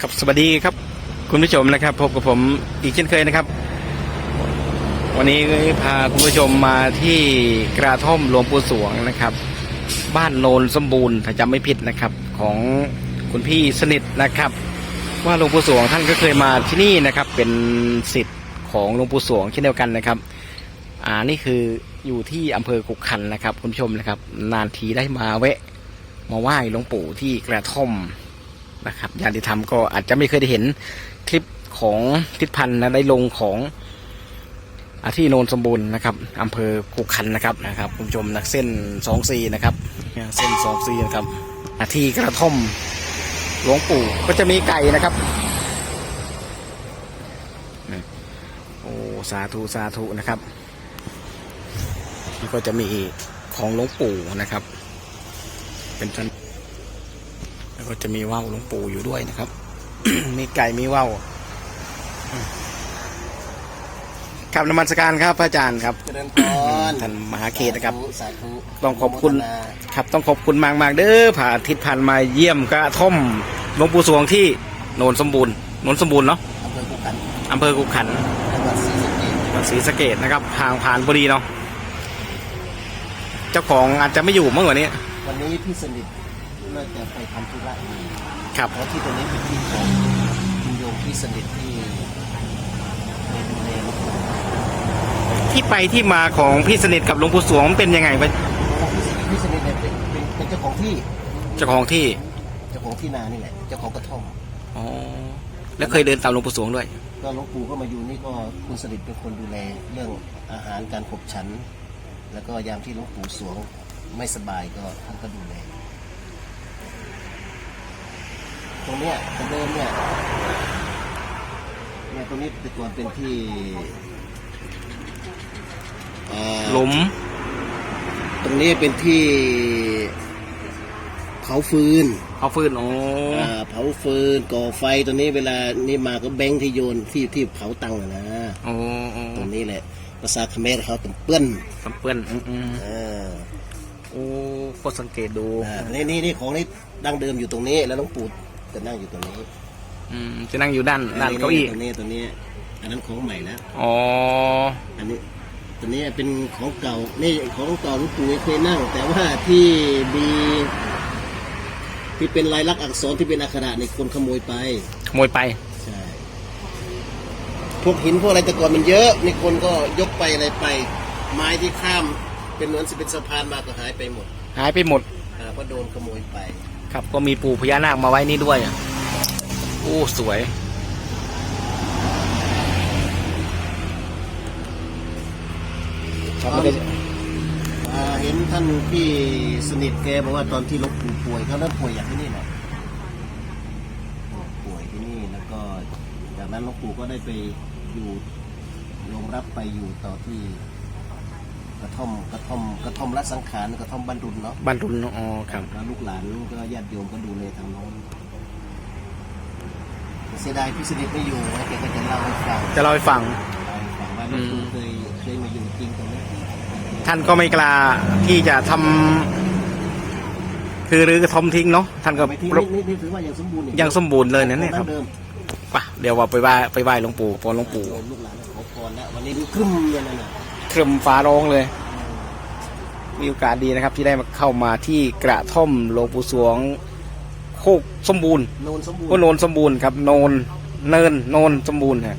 ครับสวัสดีครับ คุณผู้ชมนะครับ พบกับผมอีกเช่นเคยนะครับ วันนี้พาคุณผู้ชมมาที่กระท่อมหลวงปู่สวงนะครับ บ้านโนนสมบูรณ์ถ้าจำไม่ผิดนะครับ ของคุณพี่สนิทนะครับ ว่าหลวงปู่สวงท่านก็เคยมาที่นี่นะครับ เป็นสิทธิ์ของหลวงปู่สวงเช่นเดียวกันนะครับ อ่านี่คืออยู่ที่อำเภอกุกขันนะครับ คุณผู้ชมนะครับ นานทีได้มาแวะ มาไหว้หลวงปู่ที่กระท่อม นะครับญาติธรรมก็อาจจะไม่เคยได้เห็นคลิปของทิศพันธ์นะได้ลงของอาที่โนนสมบูรณ์นะครับอำเภอกุกขันนะครับนะครับคุณผู้ชมนะเส้นสองซีนะครับ เส้นสองซีนะครับอาที่กระท่อมหลวงปู่ก็จะมีไก่นะครับโอ้สาธุสาธุนะครับนี่ก็จะมีของหลวงปู่นะครับ เป็นชั้น ก็จะมีว่าวหลวงปู่อยู่ด้วยนะครับ มีไก่มีว่าวอืมครับนมัสการครับพระอาจารย์ครับเจริญพรท่านมหาเขตนะครับ สาธุต้องขอบคุณโมทนาครับต้องขอบคุณมากมากๆเด้อผ่าอาทิตย์ผ่านมาเยี่ยมกระท่อมหลวงปู่สวงที่โนนสมบูรณ์โนนสมบูรณ์เนาะอำเภอภูขันอำเภอกุกขันจังหวัดศรีสะเกษจังหวัดศรีสะเกดนะครับทางผ่านบุรีเนาะเจ้าของอาจจะไม่อยู่เมื่อวันนี้ วันนี้พี่สนิท น่าจะไปทำธุระอยู่ครับเพราะที่ตรงนี้เป็นที่ของคุณโยมพี่สนิทที่ในดูแลหลวงปู่ที่ไปที่มาของพี่สนิทกับหลวงปู่สวงเป็นยังไงวะพี่สนิทเนี่ยเป็นเป็นเป็นเจ้าของที่เจ้าของที่เจ้าของที่นานี่แหละเจ้าของกระท่อมอ๋อแล้วเคยเดินตามหลวงปู่สวงด้วย ก็หลวงปู่ก็มาอยู่นี่ก็คุณสนิทเป็นคนดูแลเรื่องอาหารการขบฉัน แล้วก็ยามที่หลวงปู่สวงไม่สบายก็ท่านก็ดูแล ตรงเนี้ยแต่เดิมเนี่ยเนี่ยตรงนี้แต่ก่อนเป็นที่เอ่อหลุมตรงนี้เป็นที่เผาฟืนเอาฟืนโอ้อ่าเผาฟืนก่อไฟตัวนี้เวลานี่มาก็แบงค์ที่โยนที่ที่เผาตังค์อะนะโอ้โอ้ตรงนี้แหละภาษาเขมรเขาต้องเปื้อนสำเปื้อนอืมอืมเออ โอ้ก็สังเกตดู อ่านี่นี่นี่ของนี่ดั้งเดิมอยู่ตรงนี้แล้วหลวงปู่ จะนั่งอยู่ตรงนี้อืมจะนั่งอยู่ด้านด้านเก้าอี้ตัวนี้ตัวนี้ อันนั้นของใหม่แล้วอ๋ออันนี้ตัวนี้เป็นของเก่านี่ของเก่าหลวงปู่เคยนั่ง แต่ว่าที่มีที่เป็นลายลักษณ์อักษรที่เป็นอักขระในคนขโมยไป ขโมยไปใช่พวกหินพวกอะไรแต่ก่อนมันเยอะนี่คนก็ยกไปอะไรไป ไม้ที่ข้ามเป็นเหมือนสิเป็นสะพานมาก็หายไปหมด หายไปหมดอ่าเพราะโดนขโมยไป ครับก็มีปู่พญานาคมาไว้นี่ด้วยโอ้สวย ครับไม่ได้อ่าเห็นท่านพี่สนิทแกบอกว่าตอนที่หลวงปู่ป่วยเขาเริ่มป่วยอย่างที่นี่แหละป่วยที่นี่แล้วก็จากนั้นหลวงปู่ก็ได้ไปอยู่ลงรับไปอยู่ต่อที่ กระท่อมกระท่อมกระท่อมรัสังขารกระท่อมบรรดุลเนาะบรรลุนอ๋อครับ แล้วลูกหลานก็ญาติโยมก็ดูแลทางโน้นเสียดายพี่สนิทไม่อยู่นะแกก็จะเล่าให้ฟังจะเล่าให้ฟัง เล่าให้ฟังว่าหลวงปู่เคยเคยมาอยู่จริงตรงนี้ท่านก็ไม่กล้าที่จะทำคือรื้อกระทอมทิ้งเนาะท่านก็ไม่ทิ้งนี่นี่นี่ถือว่ายังสมบูรณ์ยังสมบูรณ์เลยนะเนี่ยครับเดิมไป่ะเดี๋ยวว่าไปไหว้ไปไหว้หลวงปู่พอหลวงปู่ลูกหลานขอพรแล้ววันนี้ดูครึ่มเลยนะน่ะเครื่มฟ้าร้องเลย มีโอกาสดีนะครับ ที่ได้มาเข้ามาที่กระท่อมหลวงปู่สวง โคกสมบูรณ์โนนสมบูรณ์ก็โนนสมบูรณ์ครับโนนเนินโนนสมบูรณ์ครับ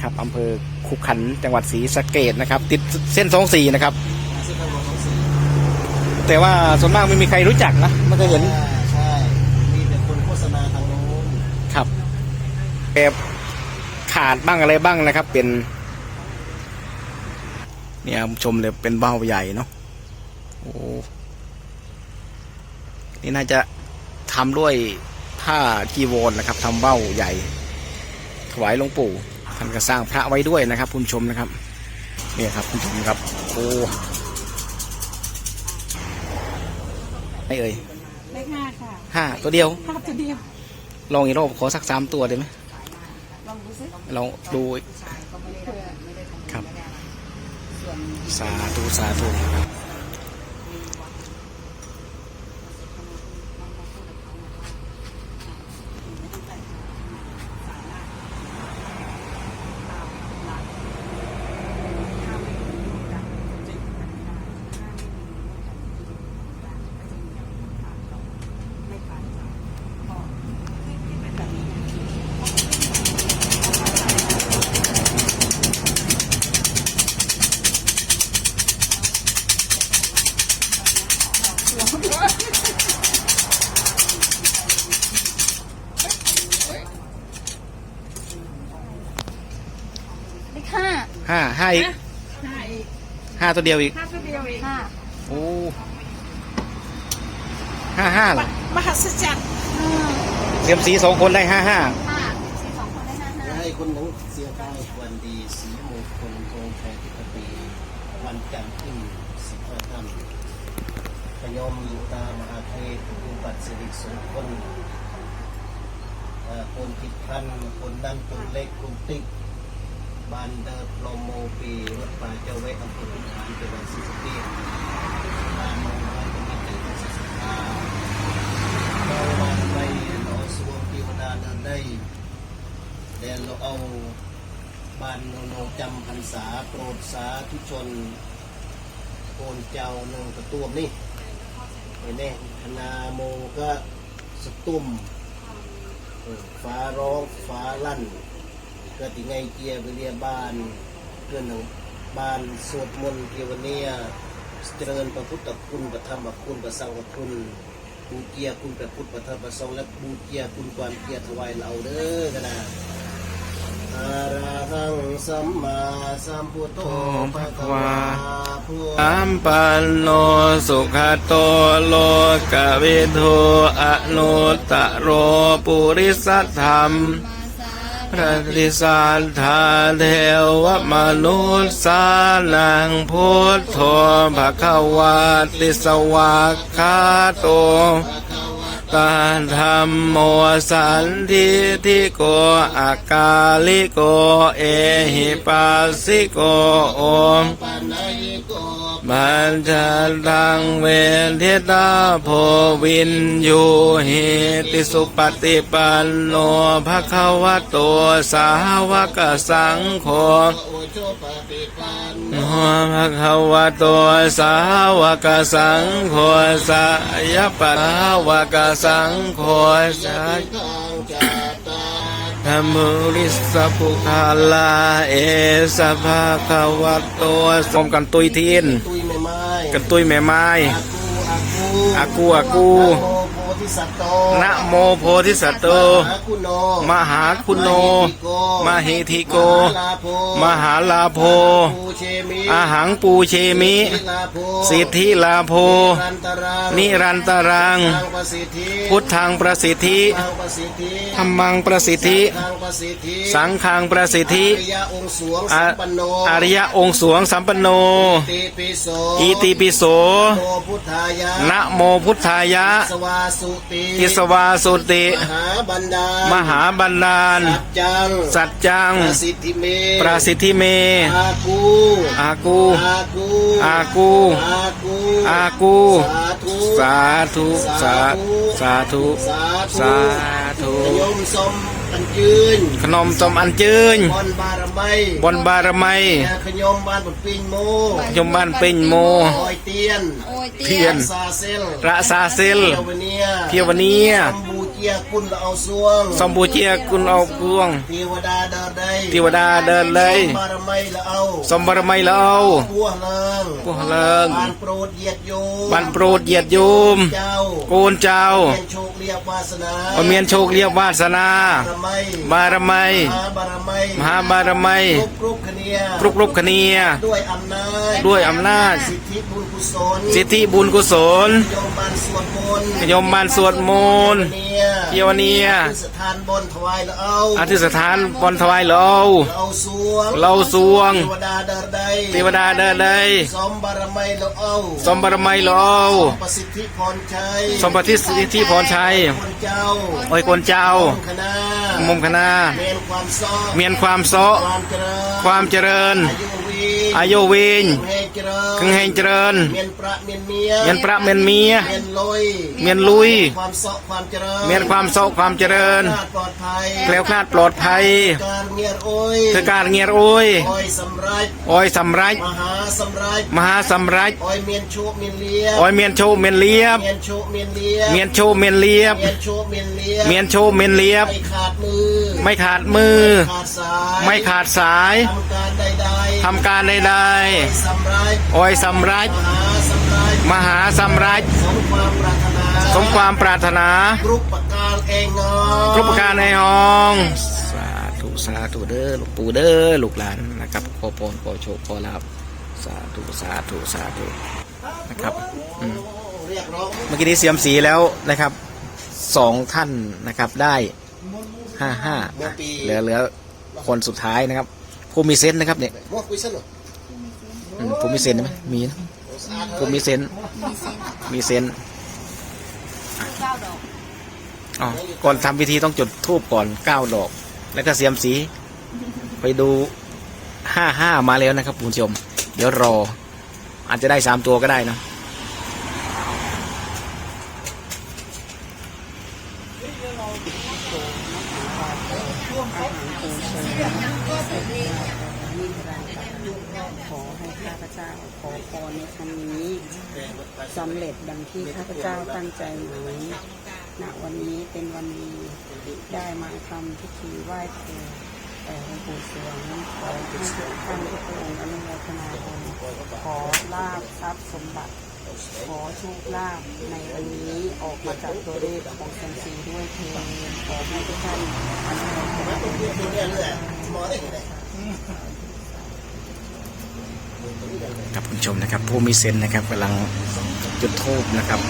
ครับอำเภอคุกขันธ์จังหวัดศรีสะเกดนะครับ ติดเส้นสองสี่นะครับเส้นทางหลวงสองสี่แต่ว่าส่วนมากไม่มีใครรู้จักนะไม่เคยเห็นอ่าใช่มีแต่คนโฆษณาทางโน้นครับแอบขาดบ้างอะไรบ้างนะครับ เป็น เนี่ยคุณผู้ชมเลยเป็นเบ้าใหญ่เนาะโอ้นี่น่าจะทำด้วยผ้าจีวรนะครับทำเบ้าใหญ่ ถวายหลวงปู่ท่านก็สร้างพระไว้ด้วยนะครับ คุณผู้ชมนะครับ เนี่ยครับคุณผู้ชมครับโอ้ไม่เอ่ยเลขห้าค่ะห้าตัวเดียวภาพจะเดียวลองอีกรอบขอสักสามตัวได้ไหมลองดูซิลองดูครับ สาธุสาธุ ห้าห้าอีกห้าอีกห้าตัวเดียวอีกห้าตัวเดียวอีกห้าโอ้ห้าห้าเหรอมหัศจรรย์เซียมซีสองคนได้ห้าห้าห้าสี่สองคนได้ห้าห้าให้คนหนังเสียไปวันดีสีมงคลโงชัยทิพปีวันจันทร์ที่สิบห้าค่ำพยอมลิตามหาเทพอุบัติสิริสงคนเอ่อคนติดพันคนนั่นคนเล็กคนติ๊ก บานเดอร์โลโมปีวัดป่าเจ้าเวทอำเภอขุนหารจังหวัดศรีสะเกษตามมงคลมิตรศรีสะเกษเราวันไปรอสวงเทวดาเดินได้เดนเราเอาบานโนโนจำพรรษาโปรดสาธุชนโกนเจ้าหนึ่งกระตุ้มนี่เห็นไหมคณาโมก็สตุ้มฟ้าร้องฟ้าลั่น ก็ติไงเกียร์ไปเรียบ้านเพื่อนของบ้านสวดมนต์เกียววันเนี้ยเจริญพระพุทธคุณพระธรรมคุณพระสังฆคุณบูเกียร์คุณพระพุทธพระธรรมพระสงฆ์และบูเกียร์คุณความเกียร์ถวายเราเด้อกันนะอะระหังสัมมาสัมพุทโธภะคะวาพุทอัมปันโนสุขโตโลกวิทูอนุตตะโรปุริสัทธรรม พระริสานทาเทวมนุษย์สานังพุทโธภะคะวาติสวากขาโต ตาธรรมโมสันทิทิโกอากาลิโกเอหิปัสสิโกโอมปันไนโกบัญชาตังเวทิตาโพวินยูหิติสุปฏิปันโนภะคะวะโตสาวกสังโฆโนภะคะวะโตสาวกสังโฆสายปัสาวกสงโฆสายกังจัตตาธรรมุริสปุคาลาเอสภะคะวะโตสมกันตุยทีนตุยไม่ไม้กันตุยแม่ไม้อากูอากู อากูอากูโมโพธิสัตโตนะโมโพธิสัตโต มหาคุณโนมหาคุณโนมเหทิโก มหาลาโพมหาลาโพปูเชมิอาหังปูเชมิลาโพสิทธิลาโพรันตรังนิรันตรังทางประสิทธิพุทธังประสิทธิทางประสิทธิธรรมังประสิทธิทางประสิทธิ สังฆังประสิทธิ อริยองค์สวงอะสัมปันโนอริยองค์สวงสัมปันโนติปิโสอิติปิโสโมพุทธายะนะโมพุทธายะสวาสุติทิสวาสุติ มหาบันดาลมหาบันดาล สัจจังสัจจัง ประสิทธิเมประสิทธิเม อากูอากู อากูอากู อากูอากู สาธุสาธุ สาสาธุ สาธุ สาธุ โยมสม อันยืนขนมสมอันจืนบอนบารมัยบนบารมัยแขยมบ้านบนปิงโมยมบ้านเป็นโมคอยเตียนโอ้ยเทียนซาเซลระสาเซลเทียวเนียเทียวเนียสมบูเจียกุลละเอาสวงสมบูเจียกุลเอากวงเทวดาเดินได้เทวดาเดินเลยบารมัยละเอาสมบารมัยแล้วเอาพัวเลิงพวกเลิงบานโปรดเหยียดโยมบันโปรดเหยียดโยมเจ้าโกนเจ้าเมียนโชคเรียกวาสนาเอาเมียนโชคเรียกวาสนา บารมัยบารมัยมหาบารมัยมหาบารมัยกรุบคเนียกรุบกรุบคเนียด้วยอำนาจด้วยอำนาจสิทธิบุญกุศลสิทธิบุญกุศลโยมบานสวดมนต์โยมบานสวดมนต์เนี่ยเที่ยวเนียที่สถานบนถวายละเอาอธิษฐานบนถวายเราเราสวงเราสวงเทวดาเดินได้เทวดาเดินได้สมบารมัยละเอาสมบารมัยเราประสิทธิพรชัยสมบัติสิทธิพรชัยคนเจ้าโอ้ยคนเจ้าคณะมุมคณะเมนความซอเมียนความโซะความเจริญความเจริญอายุวีอายุวิน เฮเจริญคึงเฮงเจริญเมียนประเมียนเมียเมียนประเมียนเมียเมียนลอยเมียนลุย ความซอความเจริญเมียนความโซะความเจริญปลอดภัยแคล้วคลาดปลอดภัยการเงียรโอ้ยคือการเงียรโอ้ยโอ้ยสำรัจโอ้ยสำรัจมหาสำรัจมหาสำรัจโอ้ยเมียนโชคเมียนเลียบโอ้ยเมียนโชว์เมียนเลียบเมียนโชคเมียนเลียบเมียนโชว์เมียนเลียบเมียนโชคเมียนเลียบเมียนโชว์เมียนเลียบไม่ขาดมือ ไม่ขาดมือขาดสายไม่ขาดสายทำการใดๆทำการใดสำรัจๆโอ้ยสำรัจมหาสำรัจมหาสำรัจสมความปรารถนาสมความปรารถนากรุปการเองงอทุกประการในห้องสาธุธุสาธุเด้อหลูกปู่เด้อลูกหลานนะครับขอพรขอโชคขอลาบสาธุสาธุสาธุนะครับอืมเรียกร้องเมื่อกี้นี้เสียมสีแล้วนะครับสองท่านนะครับได้ห้าห้าเหลือเหลือคนสุดท้ายนะครับผู้มีเซนส์นะครับเนี่ยมั่วคุยสนุก อืมผู้มีเซนส์ไหมมีนะผู้มีเซนส์มีเซนมีเซนส์เก้าดอกอ๋อก่อนทำพิธีต้องจุดธูปก่อนเก้าดอก แล้วก็เสียมสี ไปดูห้าห้ามาแล้วนะครับคุณผู้ชม เดี๋ยวรอ อาจจะได้สามตัวก็ได้นะ ดังที่ข้าพเจ้าตั้งใจหมายณวันนี้เป็นวันดีได้มาทำพิธีไหว้ครูแต่หลวงปู่สวงขอให้ท่านทุกองค์อนุโมทนาบุญขอลาบทรัพย์สมบัติ ขอโชคลาภในวันนี้ออกมาจากตัวเลขของแสงสีด้วยเทนขอให้ทุกท่านอนุโมทนาบุญ ครับคุณชมนะครับ ผู้มีเซนนะครับกำลังจุดธูปนะครับ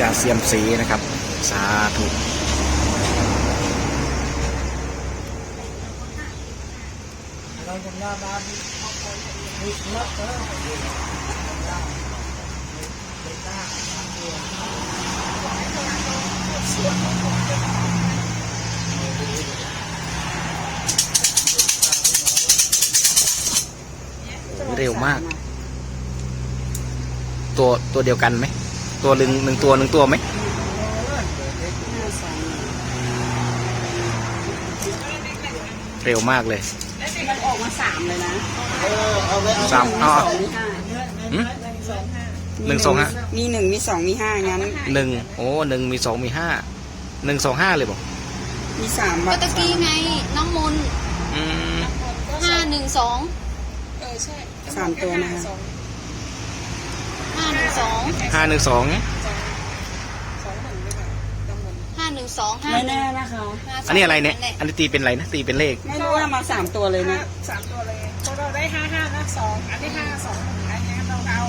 จะเสียมสีนะครับ สาธุเร็วมาก ตัวตัวเดียวกันไหม ตัวหนึ่งหนึ่งตัวหนึ่งตัวไหมเร็วมากเลยมันออกมาสามเลยนะเอาไว้เอาสามอ๋อสองมีห้าหืมหนึ่งสองห้ามีหนึ่งมีสองมีห้างั้นหนึ่งโอ้หนึ่งมีสองมีห้าหนึ่งสองห้าเลยบอกมีสามก็แบบตะกี้ไงน้องมนอืมห้าหนึ่งสอง สามตัวนะคะ ห้าหนึ่งสองห้าหนึ่งสองห้าหนึ่งสองห้าไม่แน่นะคะอันนี้อะไรเนี่ย อันนี้ตีเป็นอะไรนะตีเป็นเลข ไม่รู้ว่ามาสามตัวเลยนะ สามตัวเลยเพราะเราได้ห้าห้านะสองอันนี้ห้าสองอันนี้เราเอา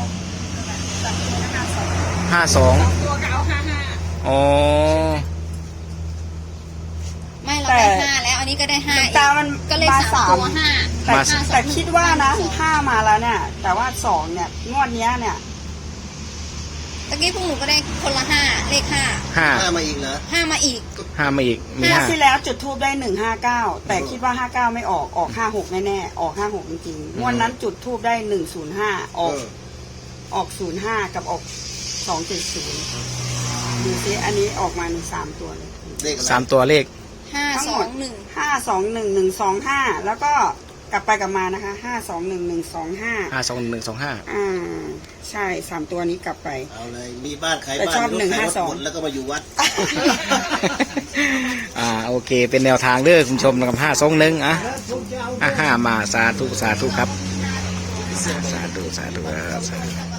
สามตัวนะห้าสองห้าสองสองตัวก็เอาห้าห้าอ๋อ ไม่เราได้ห้าแล้ว อันนี้ก็ได้ห้าอีกตามันก็เลยมาสามสามตัวห้าแต่มาห้าสองแต่คิดว่านะห้ามาแล้วเนี่ย แต่ว่าสองเนี่ยงวดเนี้ยเนี่ยตะกี้พวกหนูก็ได้คนละห้าเลขห้าห้าห้ามาอีกเหรอห้ามาอีก ห้ามาอีกมีงวดห้าที่แล้วจุดทูบได้หนึ่งห้าเก้าแต่คิดว่าห้าเก้าไม่ออกออกห้าหกแน่ๆออกห้าหกจริงๆงวดนั้นจุดทูบได้หนึ่งศูนย์ห้าออก เออออกศูนย์ห้ากับออกสองเจ็ดศูนย์ดูซิอันนี้ออกมาในสามตัวเลยเลขอะไรสามตัวเลข ห้าทั้งสหอมงดหนึ่งห้าสองหนึ่งหนึ่งสองห้าแล้วก็กลับไปกลับมานะคะห้าสองหนึ่งหนึ่งสองห้าห้าสองหนึ่งสองห้าอ่า ใช่สามตัวนี้กลับไป เอาเลยมีบ้านขายแต่บ้านชอบรถหนึ่งขายห้ารถสองหมดแล้วก็มาอยู่วัด อ่าโอเค เป็นแนวทางเด้อคุณผู้ชมนะครับห้าสองหนึ่งอะห้าห้ามาสาธุสาธุครับ สาธุสาธุครับสาธุ